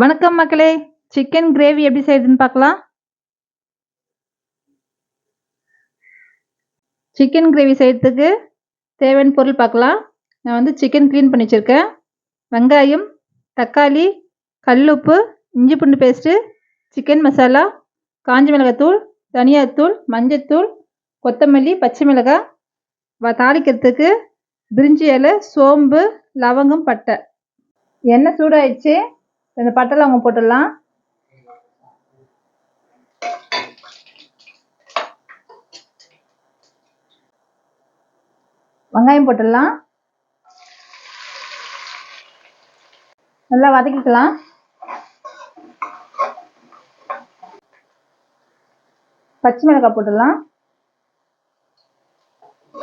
வணக்கம் மக்களே. Chicken gravy எப்படி செய்யுதுன்னு பார்க்கலாம். சிக்கன் கிரேவி செய்யறதுக்கு தேவையான பொருள் பார்க்கலாம். நான் வந்து சிக்கன் க்ளீன் பண்ணி வச்சுருக்கேன். வெங்காயம் தக்காளி கல்லுப்பு இஞ்சி பூண்டு பேஸ்ட்டு சிக்கன் மசாலா காஞ்ச மிளகாத்தூள் தனியாத்தூள் மஞ்சத்தூள் கொத்தமல்லி பச்சை மிளகாய். தாளிக்கிறதுக்கு பிரிஞ்சி இலை சோம்பு லவங்கம் பட்டை. எண்ணெய் சூடாயிடுச்சு. இந்த பட்டை லவங்கம் போட்டுடலாம். வெங்காயம் போட்டுடலாம். நல்லா வதக்கிக்கலாம். பச்சை மிளகாய் போட்டுடலாம்.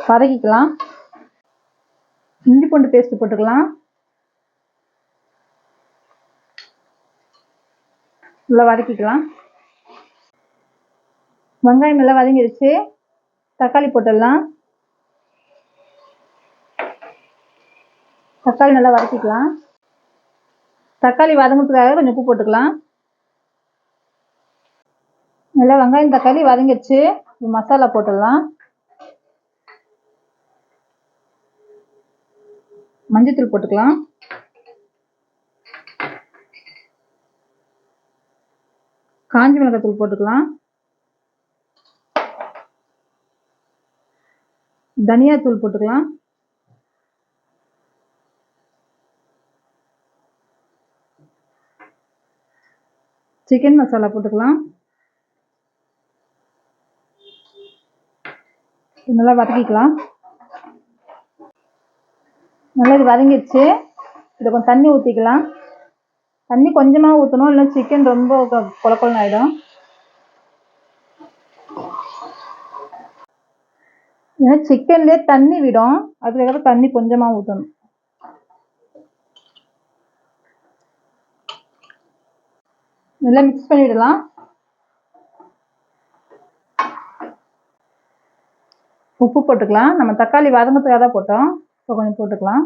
வதக்கிக்கலாம். இஞ்சி பூண்டு பேஸ்ட் போட்டுக்கலாம். நல்லா வதக்கிக்கலாம். வெங்காயம் நல்லா வதங்கிடுச்சு தக்காளி போட்டுடலாம். தக்காளி நல்லா வதக்கிக்கலாம். தக்காளி வதங்கிறதுக்காக கொஞ்சம் உப்பு போட்டுக்கலாம். நல்லா வெங்காயம் தக்காளி வதங்கிடுச்சு மசாலா போட்டுடலாம். மஞ்சத்தூள் போட்டுக்கலாம். காஞ்சி மிளகாத்தூள் போட்டுக்கலாம். தனியாத்தூள் போட்டுக்கலாம். சிக்கன் மசாலா போட்டுக்கலாம். நல்லா வதக்கிக்கலாம். நல்லா இது வதங்கிடுச்சு. இதை கொஞ்சம் தண்ணி ஊற்றிக்கலாம் தண்ணி கொஞ்சமாக ஊற்றணும் இல்லை சிக்கன் ரொம்ப குழக்கொழம் ஆகிடும் ஏன்னா சிக்கன்லேயே தண்ணி விடும். அதுக்கப்புறம் தண்ணி கொஞ்சமாக ஊற்றணும் நல்லா மிக்ஸ் பண்ணிவிடலாம் உப்பு போட்டுக்கலாம். நம்ம தக்காளி வதங்கத்துக்காக தான் போட்டோம். இப்போ கொஞ்சம் போட்டுக்கலாம்.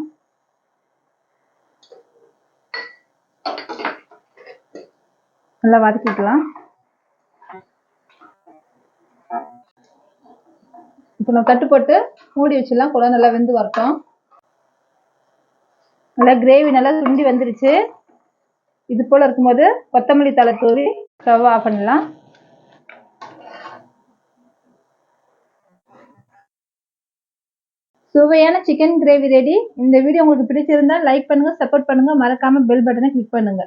நல்லா வதக்கிக்கலாம். இப்போ நம்ம தட்டு போட்டு மூடி வச்சிடலாம். குழந்தை நல்லா வெந்து வரட்டும். நல்லா கிரேவி நல்லா சுண்டி வந்துருச்சு. இது போல் இருக்கும்போது கொத்தமல்லி தலை தூவி ஸ்டவ் ஆஃப் பண்ணலாம் சுவையான சிக்கன் கிரேவி ரெடி இந்த வீடியோ உங்களுக்கு பிடிச்சிருந்தா லைக் பண்ணுங்க சப்போர்ட் பண்ணுங்க. மறக்காம பெல் பட்டனை கிளிக் பண்ணுங்க.